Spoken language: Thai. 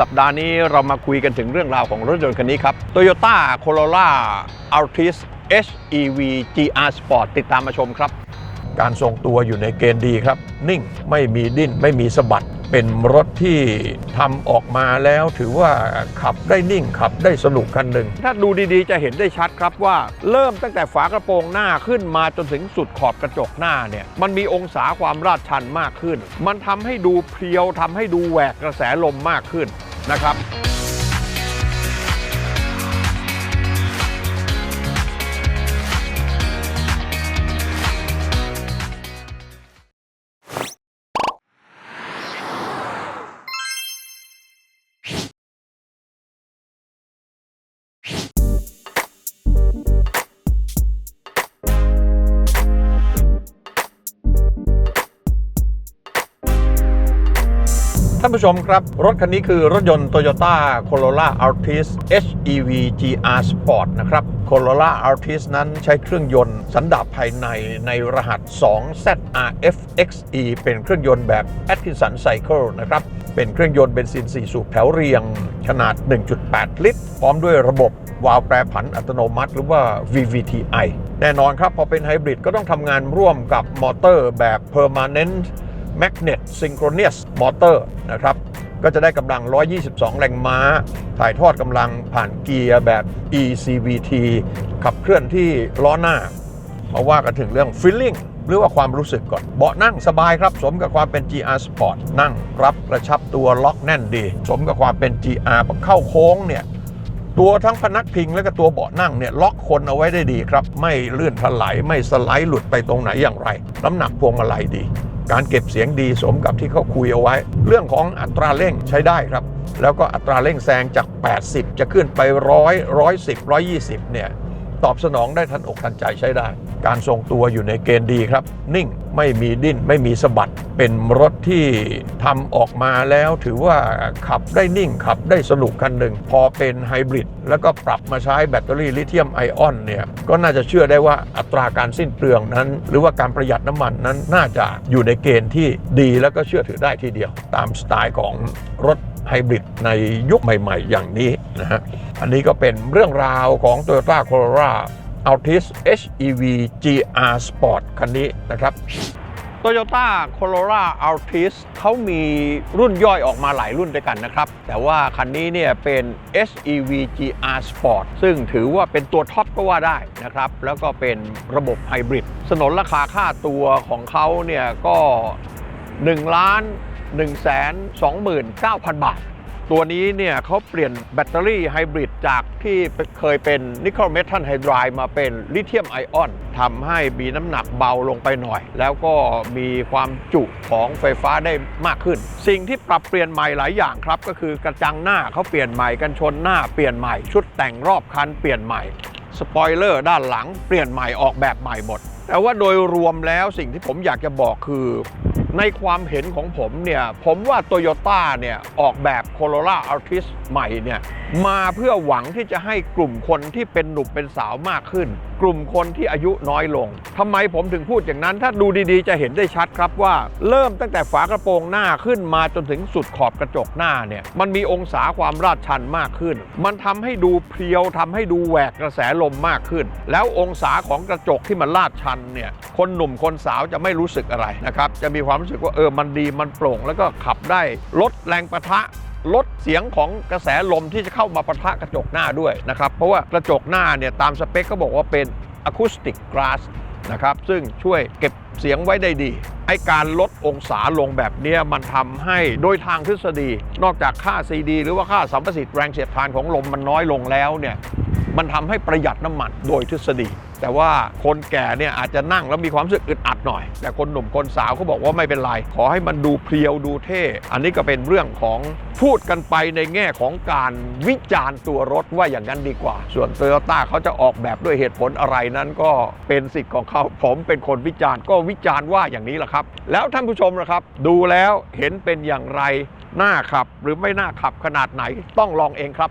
สัปดาห์นี้เรามาคุยกันถึงเรื่องราวของรถยนต์คันนี้ครับ Toyota Corolla Altis HEV GR Sport ติดตามมาชมครับ การทรงตัวอยู่ในเกณฑ์ดีครับ นิ่งไม่มีดิ้นไม่มีสะบัด เป็นรถที่ทำออกมาแล้วถือว่าขับได้นิ่งขับได้สนุกคันหนึ่ง ถ้าดูดีๆจะเห็นได้ชัดครับว่า เริ่มตั้งแต่ฝากระโปรงหน้าขึ้นมาจนถึงสุดขอบกระจกหน้าเนี่ยมันมีองศาความลาดชันมากขึ้น มันทำให้ดูเพรียวทำให้ดูแหวกกระแสลมมากขึ้นนะครับ ท่านผู้ชมครับ รถคันนี้คือรถยนต์ Toyota Corolla Altis HEV GR Sport นะครับ Corolla Altis นั้นใช้เครื่องยนต์สันดาปภายในในรหัส 2ZRFXE เป็นเครื่องยนต์แบบ Atkinson Cycle นะครับ เป็นเครื่องยนต์เบนซิน 4 สูบแถวเรียง ขนาด 1.8 ลิตร พร้อมด้วยระบบวาล์วแปรผันอัตโนมัติ หรือว่า VVTi แน่นอนครับ พอเป็นไฮบริดก็ต้องทำงานร่วมกับมอเตอร์แบบ Permanent Magnet Synchronous Motor นะครับ ก็จะได้กำลัง 122 แรงม้า ถ่ายทอดกำลังผ่านเกียร์แบบ ECVT ขับเคลื่อนที่ล้อหน้า มาว่ากันถึงเรื่อง feeling หรือว่าความรู้สึกก่อน เบาะนั่งสบายครับ สมกับความเป็น GR Sport นั่งรับกระชับตัวล็อกแน่นดี สมกับความเป็น GR เข้าโค้งเนี่ยตัวทั้งพนักพิงและก็ตัวเบาะนั่งเนี่ยล็อกคนเอาไว้ได้ดีครับ ไม่เลื่อนถลายไม่สไลด์หลุดไปตรงไหนอย่างไร น้ำหนักพวงมาลัยดี การเก็บเสียงดีสมกับที่เขาคุยเอาไว้ เรื่องของอัตราเร่งใช้ได้ครับ แล้วก็อัตราเร่งแซงจาก 80 จะขึ้นไป 100 110 120 เนี่ย ตอบสนองได้ทันอกทันใจใช้ได้ การทรงตัวอยู่ในเกณฑ์ดีครับ นิ่งไม่มีดิ้นไม่มีสะบัด เป็นรถที่ทำออกมาแล้วถือว่าขับได้นิ่งขับได้สนุกคันหนึ่ง พอเป็นไฮบริดแล้วก็ปรับมาใช้แบตเตอรี่ลิเธียมไอออนเนี่ยก็น่าจะเชื่อได้ว่าอัตราการสิ้นเปลืองนั้น หรือว่าการประหยัดน้ำมันนั้นน่าจะอยู่ในเกณฑ์ที่ดีแล้วก็เชื่อถือได้ทีเดียว ตามสไตล์ของรถไฮบริดในยุคใหม่ๆ อย่างนี้นะฮะอันนี้ก็เป็นเรื่องราวของ Toyota Corolla Altis HEV GR Sport คันนี้นะครับ Toyota Corolla Altis เขามีรุ่นย่อยออกมาหลายรุ่นด้วยกันนะครับ แต่ว่าคันนี้เนี่ยเป็น S E V GR Sport ซึ่งถือว่าเป็นตัวท็อปก็ว่าได้นะครับ แล้วก็เป็นระบบไฮบริดสนนราคาค่าตัวของเขาเนี่ยก็1ล้าน1แสน29,000 บาท ตัวนี้เนี่ยเขาเปลี่ยนแบตเตอรี่ไฮบริดจากที่เคยเป็นนิกเกิลเมทัลไฮดรายมาเป็นลิเธียมไอออนทำให้มีน้ำหนักเบาลงไปหน่อย แล้วก็มีความจุของไฟฟ้าได้มากขึ้น สิ่งที่ปรับเปลี่ยนใหม่หลายอย่างครับ ก็คือกระจังหน้าเขาเปลี่ยนใหม่กันชนหน้าเปลี่ยนใหม่ชุดแต่งรอบคันเปลี่ยนใหม่สปอยเลอร์ด้านหลังเปลี่ยนใหม่ออกแบบใหม่หมด แต่ว่าโดยรวมแล้วสิ่งที่ผมอยากจะบอกคือ ในความเห็นของผมเนี่ย ผมว่าโตโยต้าเนี่ย ออกแบบ Corolla Altis ใหม่เนี่ย มาเพื่อหวังที่จะให้กลุ่มคนที่เป็นหนุ่มเป็นสาวมากขึ้น กลุ่มคนที่อายุน้อยลง ทำไมผมถึงพูดอย่างนั้น ถ้าดูดีๆ จะเห็นได้ชัดครับว่า เริ่มตั้งแต่ฝากระโปรงหน้าขึ้นมาจนถึงสุดขอบกระจกหน้าเนี่ย มันมีองศาความลาดชันมากขึ้น มันทำให้ดูเพรียวทำให้ดูแหวกกระแสลมมากขึ้น แล้วองศาของกระจกที่มันลาดชันเนี่ย คนหนุ่มคนสาวจะไม่รู้สึกอะไรนะครับ จะมีความรู้สึกว่าเออมันดีมันโปร่ง แล้วก็ขับได้ลดแรงประทะลดเสียงของกระแสลมที่จะเข้ามาปะทะกระจกหน้าด้วยนะครับ เพราะว่ากระจกหน้าเนี่ยตามสเปคเขาบอกว่าเป็นอะคูสติกก a s s นะครับซึ่งช่วยเก็บเสียงไว้ได้ดี ไอการลดองศาลงแบบนี้มันทำให้โดยทางทฤษฎี นอกจากค่า CD หรือว่าค่าสัมประสิทธิ์แรงเสียดทานของลมมันน้อยลงแล้วเนี่ยมันทำให้ประหยัดน้ำมันโดยทฤษฎี แต่ว่าคนแก่เนี่ยอาจจะนั่งแล้วมีความรู้สึกอึดอัดหน่อย แต่คนหนุ่มคนสาวเขาบอกว่าไม่เป็นไร ขอให้มันดูเพรียวดูเท่ อันนี้ก็เป็นเรื่องของพูดกันไปในแง่ของการวิจารณ์ตัวรถว่าอย่างนั้นดีกว่า ส่วนโตโยต้าเขาจะออกแบบด้วยเหตุผลอะไรนั้นก็เป็นสิทธิ์ของเขาผมเป็นคนวิจารณ์ก็วิจารณ์ว่าอย่างนี้แหละครับ แล้วท่านผู้ชมนะครับ ดูแล้วเห็นเป็นอย่างไรน่าขับหรือไม่น่าขับขนาดไหนต้องลองเองครับ